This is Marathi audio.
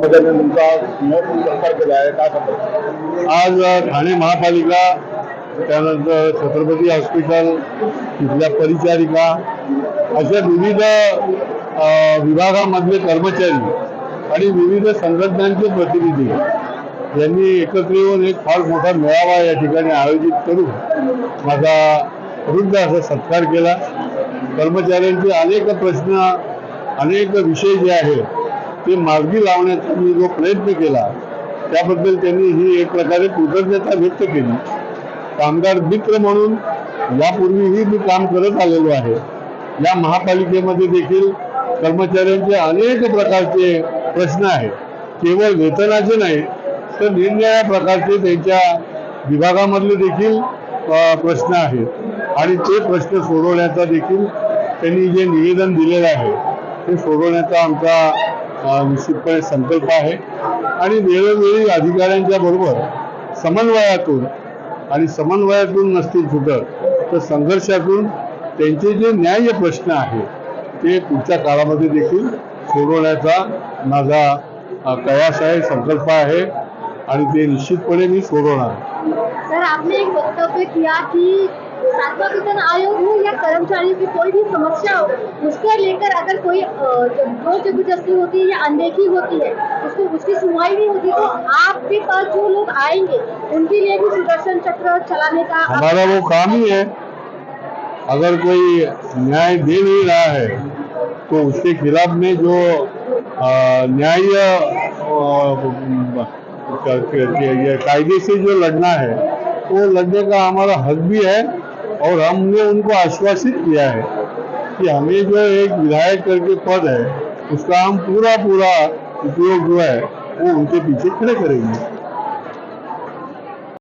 मध्ये तुमचा संपर्क केला आहे काय सांगता आज ठाणे महापालिका त्यानंतर छत्रपती हॉस्पिटल तिथल्या परिचारिका अशा विविध विभागामधले कर्मचारी आणि विविध संघटनांचे प्रतिनिधी यांनी एकत्र येऊन एक फार मोठा मेळावा या ठिकाणी आयोजित करून माझा वृद्ध असा सत्कार केला. कर्मचाऱ्यांचे अनेक प्रश्न अनेक विषय जे आहेत ते मार्गी लावण्याचा मी जो प्रयत्न केला त्याबद्दल त्यांनी ही एक प्रकारे कृतज्ञता व्यक्त केली. कामगार मित्र म्हणून यापूर्वीही मी काम करत आलेलो आहे. या महापालिकेमध्ये देखील कर्मचाऱ्यांचे अनेक प्रकारचे प्रश्न आहेत. केवळ वेतनाचे नाही तर निरनिराळ्या प्रकारचे त्यांच्या विभागामधले देखील प्रश्न आहेत. आणि ते प्रश्न सोडवण्याचा देखील त्यांनी जे निवेदन दिलेलं आहे ते सोडवण्याचा आमचा निश्चितपणे संकल्प आहे. आणि वेळोवेळी अधिकाऱ्यांच्या बरोबर समन्वयातून आणि समन्वयातून नसतील फुटत तर संघर्षातून त्यांचे जे न्याय्य प्रश्न आहेत ते पुढच्या काळामध्ये देखील सोडवण्याचा माझा प्रयास आहे संकल्प आहे. आणि ते निश्चितपणे मी सोडवणार. सर आपने एक वक्तव्य किया की सातवां वेतन आयोग हो या कर्मचारियों की कोई भी समस्या हो उसको लेकर अगर कोई ज़ोर ज़बरदस्ती होती है या अनदेखी होती है उसको उसकी सुनवाई नहीं होती तो आपके पास जो लोग आएँगे उनके लिए भी सुदर्शन चक्र चलाने का हमारा वो काम ही है। अगर कोई न्याय दे नहीं रहा है तो उसके खिलाफ में जो न्याय कायदे से जो लड़ना है वो लड़ने का हमारा हक भी है। और हमने उनको आश्वासित किया है कि हमें जो एक विधायक करके पद है, उसका हम पूरा पूरा उपयोग जो है, वो उनके पीछे खड़े करेंगे।